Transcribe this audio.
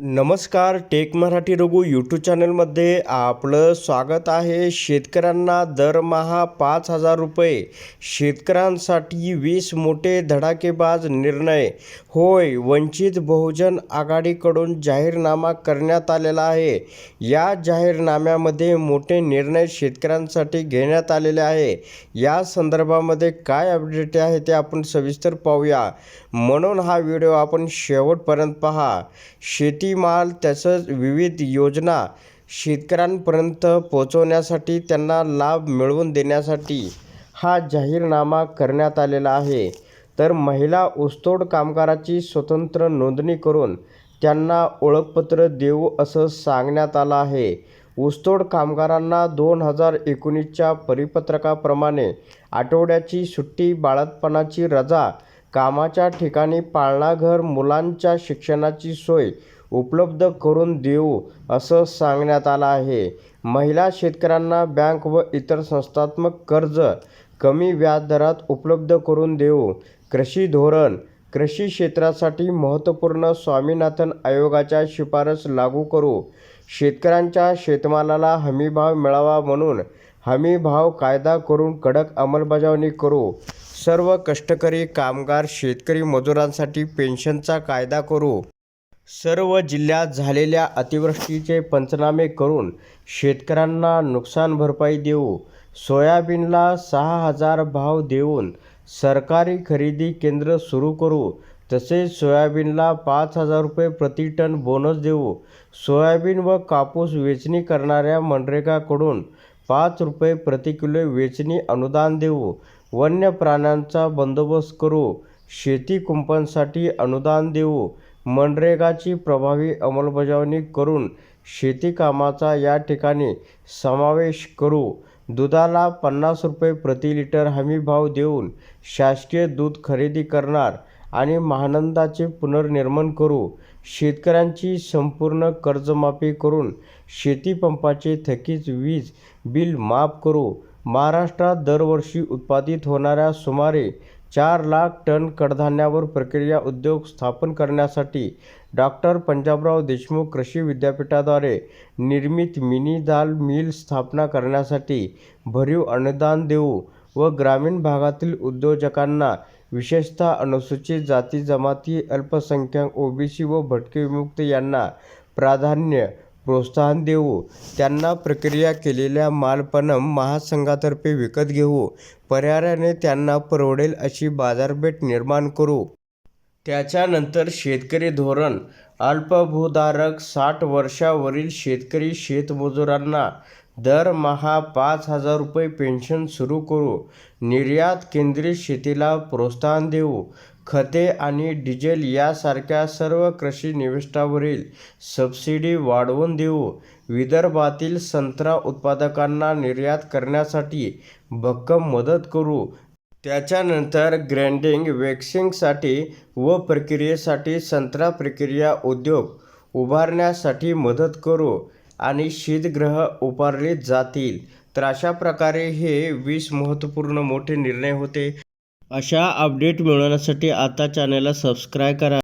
नमस्कार take Marathi Raghu YouTube चॅनलमध्ये आपलं स्वागत आहे. शेतकऱ्यांना दरमहा पाच हजार रुपये शेतकऱ्यांसाठी वीस मोठे धडाकेबाज निर्णय. होय वंचित बहुजन आघाडीकडून जाहीरनामा करण्यात आलेला आहे. या जाहीरनाम्यामध्ये मोठे निर्णय शेतकऱ्यांसाठी घेण्यात आलेले आहे. या संदर्भामध्ये काय अपडेट आहे ते आपण सविस्तर पाहूया. म्हणून हा व्हिडिओ आपण शेवटपर्यंत पहा. शेती शेतीमाल तसंच विविध योजना शेतकऱ्यांपर्यंत पोहोचवण्यासाठी त्यांना लाभ मिळवून देण्यासाठी हा जाहीरनामा करण्यात आलेला आहे. तर महिला ऊसतोड कामगाराची स्वतंत्र नोंदणी करून त्यांना ओळखपत्र देऊ असं सांगण्यात आलं आहे. ऊसतोड कामगारांना दोन हजार एकोणीसच्या परिपत्रकाप्रमाणे आठवड्याची सुट्टी बाळतपणाची रजा कामाच्या ठिकाणी पाळणाघर मुलांच्या शिक्षणाची सोय उपलब्ध करून देऊ असं सांगण्यात आलं आहे. महिला शेतकऱ्यांना बँक व इतर संस्थात्मक कर्ज कमी व्याजदरात उपलब्ध करून देऊ. कृषी धोरण कृषी क्षेत्रासाठी महत्त्वपूर्ण स्वामीनाथन आयोगाच्या शिफारस लागू करू. शेतकऱ्यांच्या शेतमालाला हमीभाव मिळावा म्हणून हमीभाव कायदा करून कडक अंमलबजावणी करू. सर्व कष्टकरी कामगार शेतकरी मजुरांसाठी पेन्शनचा कायदा करू. सर्व जिल्ह्यात झालेल्या अतिवृष्टीचे पंचनामे करून शेतकऱ्यांना नुकसान भरपाई देऊ सोयाबीनला सहा हजार भाव देऊन सरकारी खरेदी केंद्र सुरू करू तसेच सोयाबीनला पाच हजार रुपये प्रति टन बोनस देऊ सोयाबीन व कापूस वेचणी करणाऱ्या मनरेगाकडून पाच रुपये प्रति किलो वेचणी अनुदान देऊ वन्य प्राण्यांचा बंदोबस्त करू शेती कुंपणसाठी अनुदान देऊ मनरेगाची प्रभावी अंमलबजावणी करून शेतीकामाचा या ठिकाणी समावेश करू. दुधाला पन्नास रुपये प्रति लिटर हमीभाव देऊन शासकीय दूध खरेदी करणार आणि महानंदाचे पुनर्निर्माण करू. शेतकऱ्यांची संपूर्ण कर्जमाफी करून शेतीपंपाचे थकीत वीज बिल माफ करू. महाराष्ट्रात दरवर्षी उत्पादित होणाऱ्या सुमारे चार लाख टन कडधान्यावर प्रक्रिया उद्योग स्थापन करण्यासाठी डॉक्टर पंजाबराव देशमुख कृषी विद्यापीठाद्वारे निर्मित मिनी दाल मिल स्थापना करण्यासाठी भरीव अनुदान देऊ व ग्रामीण भागातील उद्योजकांना विशेषतः अनुसूचित जाती जमाती अल्पसंख्याक ओबीसी व भटके विमुक्त यांना प्राधान्य प्रोत्साहन देऊ. त्यांना प्रक्रिया केलेल्या मालपणम महासंघातर्फे विकत घेऊ. पर्यायाने त्यांना परवडेल अशी बाजारपेठ निर्माण करू. त्याच्यानंतर शेतकरी धोरण. अल्पभूधारक साठ वर्षावरील शेतकरी शेतमजुरांना दरमहा पाच हजार रुपये पेन्शन सुरू करू. निर्यात केंद्रित शेतीला प्रोत्साहन देऊ. खते आणि डिझेल यासारख्या सर्व कृषी निविष्ठावरील सबसिडी वाढवून देऊ. विदर्भातील संत्रा उत्पादकांना निर्यात करण्यासाठी भक्कम मदत करू. त्याच्यानंतर ग्रँडिंग वॅक्सिंगसाठी व प्रक्रियेसाठी संत्रा प्रक्रिया उद्योग उभारण्यासाठी मदत करू. आणि शीतगृह उभारले जातील. तर अशा प्रकारे हे वीस महत्त्वपूर्ण मोठे निर्णय होते. अशा अपडेट मिळवण्यासाठी आता चॅनलला सबस्क्राईब करा.